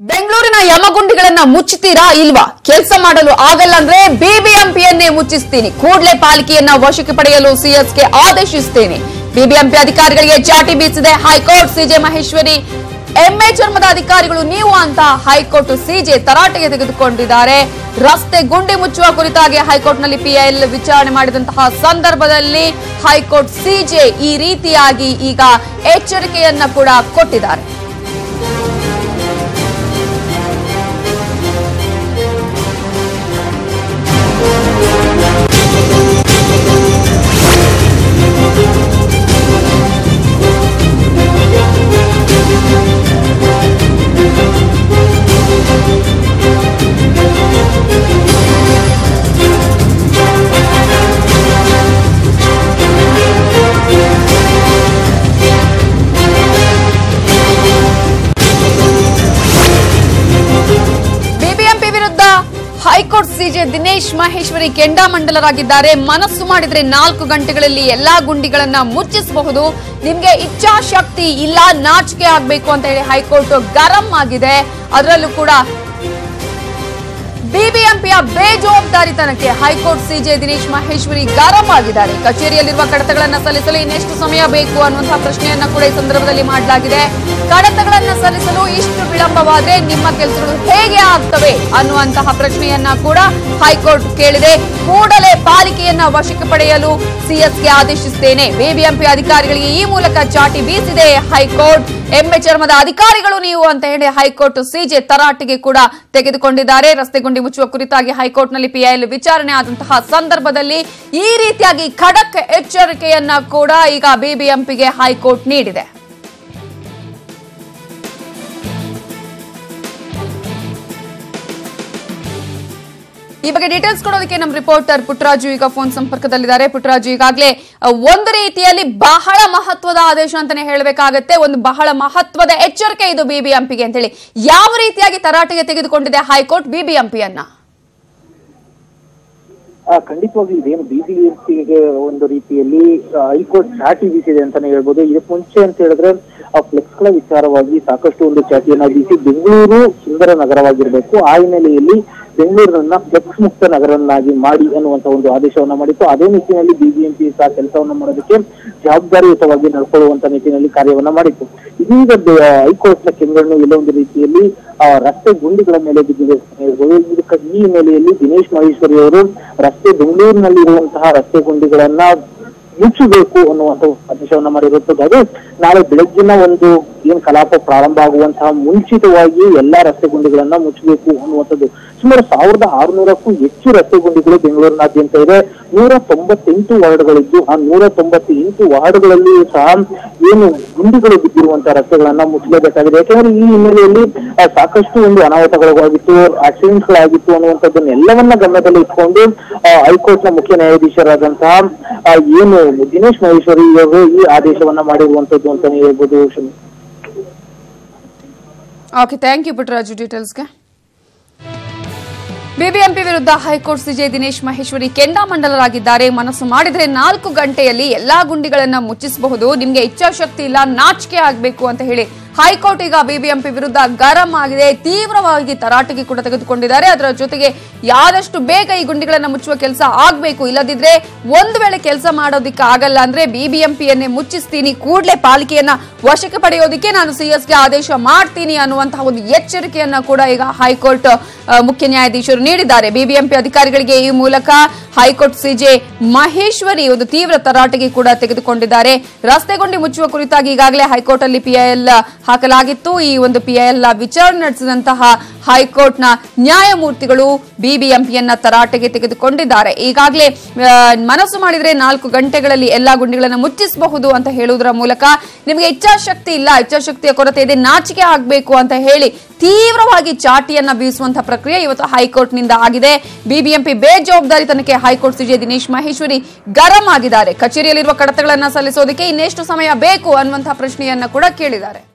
ಬೆಂಗಳೂರಿನ ಯಮಗುಂಡಿಗಳನ್ನ ಮುಚ್ಚುತ್ತೀರಾ ಇಲ್ವಾ? ಕೆಲಸ ಮಾಡಲು ಆಗಲ್ಲ ಅಂದ್ರೆ ಬಿಬಿಎಂಪಿಯನ್ನೇ ಮುಚ್ಚಿಸ್ತೀನಿ. ಕೂಡಲೇ ಪಾಲಿಕೆಯನ್ನ ವಶಕ್ಕೆ ಪಡೆಯಲು ಸಿಎಸ್ಗೆ ಆದೇಶಿಸುತ್ತೇನೆ ಬಿಬಿಎಂಪಿ ಅಧಿಕಾರಿಗಳಿಗೆ ಚಾಟಿ ಬೀಸಿದೆ. High court CJ Maheshwari. MA ಚರ್ಮದ ಅಧಿಕಾರಿಗಳು ನೀವು ಅಂತ ಹೈಕೋರ್ಟ್ ಸಿಜೆ ತರಾಟೆಗೆ ತೆಗೆದುಕೊಂಡಿದ್ದಾರೆ. ರಸ್ತೆ ಗುಂಡಿ ಮುಚ್ಚುವ ಕುರಿತಾಗಿ ಹೈಕೋರ್ಟ್ನಲ್ಲಿ ಪಿಐಎಲ್ ವಿಚಾರಣೆ ಮಾಡಿದಂತಹ ಸಂದರ್ಭದಲ್ಲಿ ಹೈಕೋರ್ಟ್ ಸಿಜೆ ಈ ರೀತಿಯಾಗಿ ಈಗ ಎಚ್ಚರಿಕೆಯನ್ನ ಕೂಡ ಕೊಟ್ಟಿದ್ದಾರೆ. High court CJ Dinesh Maheshwari ಕೆಂಡಾಮಂಡಲರಾಗಿದ್ದಾರೆ. ಮನಸ್ಸು ಮಾಡಿದ್ರೆ ನಾಲ್ಕು ಗಂಟೆಗಳಲ್ಲಿ ಎಲ್ಲಾ ಗುಂಡಿಗಳನ್ನ ಮುಚ್ಚಿಸಬಹುದು. ನಿಮ್ಗೆ ಇಚ್ಛಾಶಕ್ತಿ ಇಲ್ಲ, ನಾಚಿಕೆ ಆಗ್ಬೇಕು ಅಂತ ಹೇಳಿ ಹೈಕೋರ್ಟ್ ಗರಂ ಆಗಿದೆ. ಅದರಲ್ಲೂ ಕೂಡ ಬಿಬಿಎಂಪಿಯ ಬೇಜವಾಬ್ದಾರಿತನಕ್ಕೆ high court CJ Dinesh Maheshwari ಗರಂ ಆಗಿದ್ದಾರೆ. ಕಚೇರಿಯಲ್ಲಿರುವ ಕಡತಗಳನ್ನು ಸಲ್ಲಿಸಲು ಇನ್ನೆಷ್ಟು ಸಮಯ ಬೇಕು ಅನ್ನುವಂತಹ ಪ್ರಶ್ನೆಯನ್ನ ಕೂಡ ಈ ಸಂದರ್ಭದಲ್ಲಿ ಮಾಡಲಾಗಿದೆ. ಕಡತಗಳನ್ನ ಸಲ್ಲಿಸಲು ಇಷ್ಟು ವಿಳಂಬವಾದ್ರೆ ನಿಮ್ಮ ಕೆಲಸಗಳು ಹೇಗೆ ಆಗ್ತವೆ ಅನ್ನುವಂತಹ ಪ್ರಶ್ನೆಯನ್ನ ಕೂಡ ಹೈಕೋರ್ಟ್ ಕೇಳಿದೆ. ಕೂಡಲೇ ಪಾಲಿಕೆಯನ್ನ ವಶಕ್ಕೆ ಪಡೆಯಲು ಸಿಎಸ್ಗೆ ಆದೇಶಿಸುತ್ತೇನೆ. ಬಿಬಿಎಂಪಿ ಅಧಿಕಾರಿಗಳಿಗೆ ಈ ಮೂಲಕ ಚಾಟಿ ಬೀಸಿದೆ ಹೈಕೋರ್ಟ್. ಎಮ್ಮೆ ಚರ್ಮದ ಅಧಿಕಾರಿಗಳು ನೀವು ಅಂತ ಹೇಳಿ ಹೈಕೋರ್ಟ್ ಸಿಜೆ ತರಾಟೆಗೆ ಕೂಡ ತೆಗೆದುಕೊಂಡಿದ್ದಾರೆ. ರಸ್ತೆ ಗುಂಡಿ ಮುಚ್ಚುವ ಕುರಿತಾಗಿ ಹೈಕೋರ್ಟ್ನಲ್ಲಿ ಪಿಐಎಲ್ ವಿಚಾರಣೆ ಆದಂತಹ ಸಂದರ್ಭದಲ್ಲಿ ಈ ರೀತಿಯಾಗಿ ಖಡಕ್ ಎಚ್ಚರಿಕೆಯನ್ನ ಕೂಡ ಈಗ ಬಿಬಿಎಂಪಿಗೆ ಹೈಕೋರ್ಟ್ ನೀಡಿದೆ. ಈ ಬಗ್ಗೆ ಡೀಟೇಲ್ಸ್ ಕೊಡೋದಕ್ಕೆ ನಮ್ಮ ರಿಪೋರ್ಟರ್ ಪುಟ್ಟರಾಜು ಈಗ ಫೋನ್ ಸಂಪರ್ಕದಲ್ಲಿದ್ದಾರೆ. ಪುಟ್ಟರಾಜು, ಈಗಾಗಲೇ ಒಂದು ರೀತಿಯಲ್ಲಿ ಬಹಳ ಮಹತ್ವದ ಆದೇಶ ಅಂತಾನೆ ಹೇಳಬೇಕಾಗತ್ತೆ. ಒಂದು ಬಹಳ ಮಹತ್ವದ ಎಚ್ಚರಿಕೆ ಇದು ಬಿಬಿಎಂಪಿಗೆ ಅಂತೇಳಿ. ಯಾವ ರೀತಿಯಾಗಿ ತರಾಟೆಗೆ ತೆಗೆದುಕೊಂಡಿದೆ ಹೈಕೋರ್ಟ್ ಬಿಬಿಎಂಪಿಯನ್ನ? ಖಂಡಿತವಾಗಿ ಇದೇನು ಬಿಬಿಎಂಪಿಗೆ ಒಂದು ರೀತಿಯಲ್ಲಿ ಹೈಕೋರ್ಟ್ ಚಾಟಿ ಬೀಸಿದೆ ಅಂತಾನೆ ಹೇಳ್ಬೋದು. ಇದಕ್ಕೆ ಮುಂಚೆ ಅಂತ ಹೇಳಿದ್ರೆ ಆ ಫ್ಲೆಕ್ಸ್ಗಳ ವಿಚಾರವಾಗಿ ಸಾಕಷ್ಟು ಒಂದು ಖ್ಯಾತಿಯನ್ನ ಬೀಸಿ ಬೆಂಗಳೂರು ಸುಂದರ ನಗರವಾಗಿರ್ಬೇಕು. ಆ ಹಿನ್ನೆಲೆಯಲ್ಲಿ ಬೆಂಗಳೂರನ್ನ ಫ್ಲೆಕ್ಸ್ ಮುಕ್ತ ನಗರನ್ನಾಗಿ ಮಾಡಿ ಅನ್ನುವಂತ ಒಂದು ಆದೇಶವನ್ನ ಮಾಡಿತ್ತು. ಅದೇ ನಿಟ್ಟಿನಲ್ಲಿ ಬಿಬಿಎಂಪಿ ಸಹ ಕೆಲಸವನ್ನ ಮಾಡೋದಕ್ಕೆ ಜವಾಬ್ದಾರಿಯುತವಾಗಿ ನಡ್ಕೊಳ್ಳುವಂತ ನಿಟ್ಟಿನಲ್ಲಿ ಕಾರ್ಯವನ್ನ ಮಾಡಿತ್ತು. ಇದೀಗ ಹೈಕೋರ್ಟ್ನ ಕೆಂಗಣ್ಣು ಎಲ್ಲ ಒಂದು ರೀತಿಯಲ್ಲಿ ಆ, ರಸ್ತೆ ಗುಂಡಿಗಳ ಮೇಲೆ ಬಿದ್ದಿದೆ. ಈ ಹಿನ್ನೆಲೆಯಲ್ಲಿ ದಿನೇಶ್ ಮಹೇಶ್ವರಿ ಅವರು ರಸ್ತೆ ಬೆಂಗಳೂರಿನಲ್ಲಿ ಇರುವಂತಹ ರಸ್ತೆ ಗುಂಡಿಗಳನ್ನ ಮುಚ್ಚಬೇಕು ಅನ್ನುವಂಥ ಆದೇಶವನ್ನ ಮಾಡಿರುತ್ತದೆ ನಾಳೆ ಬೆಳಗ್ಗಿನ ಒಂದು ಏನ್ ಕಲಾಪ ಪ್ರಾರಂಭ ಆಗುವಂತಹ ಮುಂಚಿತವಾಗಿ ಎಲ್ಲಾ ರಸ್ತೆ ಗುಂಡಿಗಳನ್ನ ಮುಚ್ಚಬೇಕು ಅನ್ನುವಂಥದ್ದು. ಸುಮಾರು ಸಾವಿರದ ಆರುನೂರಕ್ಕೂ ಹೆಚ್ಚು ರಸ್ತೆ ಗುಂಡಿಗಳು ಬೆಂಗಳೂರಿನಾದ್ಯಂತ ಇದೆ. ನೂರ ತೊಂಬತ್ತೆಂಟು ವಾರ್ಡ್ಗಳಿದ್ದು, ಆ ನೂರ ತೊಂಬತ್ತೆಂಟು ವಾರ್ಡ್ಗಳಲ್ಲಿಯೂ ಸಹ ಏನು ಗುಂಡಿಗಳು ಬಿದ್ದಿರುವಂತಹ ರಸ್ತೆಗಳನ್ನ ಮುಚ್ಚಲೇಬೇಕಾಗಿದೆ ಯಾಕಂದ್ರೆ ಈ ಹಿನ್ನೆಲೆಯಲ್ಲಿ ಸಾಕಷ್ಟು ಒಂದು ಅನಾಹುತಗಳಾಗಿತ್ತು ಆಕ್ಸಿಡೆಂಟ್ಸ್ ಗಳಾಗಿತ್ತು ಅನ್ನುವಂಥದ್ದನ್ನ ಎಲ್ಲವನ್ನ ಗಮನದಲ್ಲಿ ಇಟ್ಕೊಂಡು ಹೈಕೋರ್ಟ್ ಹೈಕೋರ್ಟ್ನ ಮುಖ್ಯ ನ್ಯಾಯಾಧೀಶರಾದಂತಹ ಏನು ದಿನೇಶ್ ಮಹೇಶ್ವರಿ ಅವರು ಈ ಆದೇಶವನ್ನ ಮಾಡಿರುವಂತದ್ದು ಅಂತಾನೆ ಹೇಳ್ಬೋದು. ಓಕೆ ಥ್ಯಾಂಕ್ ಯು ಪುಟ್ಟರಾಜು ಡೀಟೇಲ್ಸ್ಗೆ ಬಿಬಿಎಂಪಿ ವಿರುದ್ಧ high court CJ Dinesh Maheshwari ಕೆಂಡಾಮಂಡಲರಾಗಿದ್ದಾರೆ. ಮನಸ್ಸು ಮಾಡಿದರೆ ನಾಲ್ಕು ಗಂಟೆಯಲ್ಲಿ ಎಲ್ಲಾ ಗುಂಡಿಗಳನ್ನು ಮುಚ್ಚಿಸಬಹುದು. ನಿಮಗೆ ಇಚ್ಛಾಶಕ್ತಿ ಇಲ್ಲ, ನಾಚಿಕೆ ಆಗಬೇಕು ಅಂತ ಹೇಳಿ ಹೈಕೋರ್ಟ್ ಈಗ ಬಿಬಿಎಂಪಿ ವಿರುದ್ಧ ಗರಂ ಆಗಿದೆ. ತೀವ್ರವಾಗಿ ತರಾಟೆಗೆ ಕೂಡ ತೆಗೆದುಕೊಂಡಿದ್ದಾರೆ. ಅದರ ಜೊತೆಗೆ ಯಾದಷ್ಟು ಬೇಗ ಈ ಗುಂಡಿಗಳನ್ನು ಮುಚ್ಚುವ ಕೆಲಸ ಆಗಬೇಕು. ಇಲ್ಲದಿದ್ರೆ ಒಂದು ವೇಳೆ ಕೆಲಸ ಮಾಡೋದಿಕ್ಕೆ ಆಗಲ್ಲ ಅಂದ್ರೆ ಬಿಬಿಎಂಪಿಯನ್ನೇ ಮುಚ್ಚಿಸ್ತೀನಿ. ಕೂಡಲೇ ಪಾಲಿಕೆಯನ್ನ ವಶಕ್ಕೆ ಪಡೆಯೋದಿಕ್ಕೆ ನಾನು ಸಿಎಸ್ಗೆ ಆದೇಶ ಮಾಡ್ತೀನಿ ಅನ್ನುವಂತಹ ಒಂದು ಎಚ್ಚರಿಕೆಯನ್ನ ಕೂಡ ಈಗ ಹೈಕೋರ್ಟ್ ಮುಖ್ಯ ನ್ಯಾಯಾಧೀಶರು ನೀಡಿದ್ದಾರೆ. ಬಿಬಿಎಂಪಿ ಅಧಿಕಾರಿಗಳಿಗೆ ಈ ಮೂಲಕ ಹೈಕೋರ್ಟ್ ಸಿಜೆ ಮಹೇಶ್ವರಿ ಒಂದು ತೀವ್ರ ತರಾಟೆಗೆ ಕೂಡ ತೆಗೆದುಕೊಂಡಿದ್ದಾರೆ. ರಸ್ತೆ ಗುಂಡಿ ಮುಚ್ಚುವ ಕುರಿತಾಗಿ ಈಗಾಗಲೇ ಹೈಕೋರ್ಟ್ ಅಲ್ಲಿ ಪಿಐಎಲ್ ಹಾಕಲಾಗಿತ್ತು. ಈ ಒಂದು ಪಿಐಎಲ್ ವಿಚಾರಣೆ ನಡೆಸಿದಂತಹ ಹೈಕೋರ್ಟ್ನ ನ್ಯಾಯಮೂರ್ತಿಗಳು ಬಿಬಿಎಂಪಿಯನ್ನ ತರಾಟೆಗೆ ತೆಗೆದುಕೊಂಡಿದ್ದಾರೆ. ಈಗಾಗಲೇ ಮನಸ್ಸು ಮಾಡಿದ್ರೆ ನಾಲ್ಕು ಗಂಟೆಗಳಲ್ಲಿ ಎಲ್ಲಾ ಗುಂಡಿಗಳನ್ನು ಮುಚ್ಚಿಸಬಹುದು ಅಂತ ಹೇಳುವುದರ ಮೂಲಕ ನಿಮಗೆ ಇಚ್ಛಾಶಕ್ತಿ ಇಲ್ಲ. ಇಚ್ಛಾಶಕ್ತಿಯ ಕೊರತೆ ಇದೆ. ನಾಚಿಕೆ ಆಗಬೇಕು ಅಂತ ಹೇಳಿ ತೀವ್ರವಾಗಿ ಚಾಟಿಯನ್ನ ಬೀಸುವಂತಹ ಪ್ರಕ್ರಿಯೆ ಇವತ್ತು ಹೈಕೋರ್ಟ್ನಿಂದ ಆಗಿದೆ. BBMP ಬೇಜವಾಬ್ದಾರಿತನಕ್ಕೆ high court CJ Dinesh Maheshwari ಗರಂ ಆಗಿದ್ದಾರೆ. ಕಚೇರಿಯಲ್ಲಿರುವ ಕಡತಗಳನ್ನ ಸಲ್ಲಿಸೋದಕ್ಕೆ ಇನ್ನೆಷ್ಟು ಸಮಯ ಬೇಕು ಅನ್ನುವಂತಹ ಪ್ರಶ್ನೆಯನ್ನ ಕೂಡ ಕೇಳಿದ್ದಾರೆ.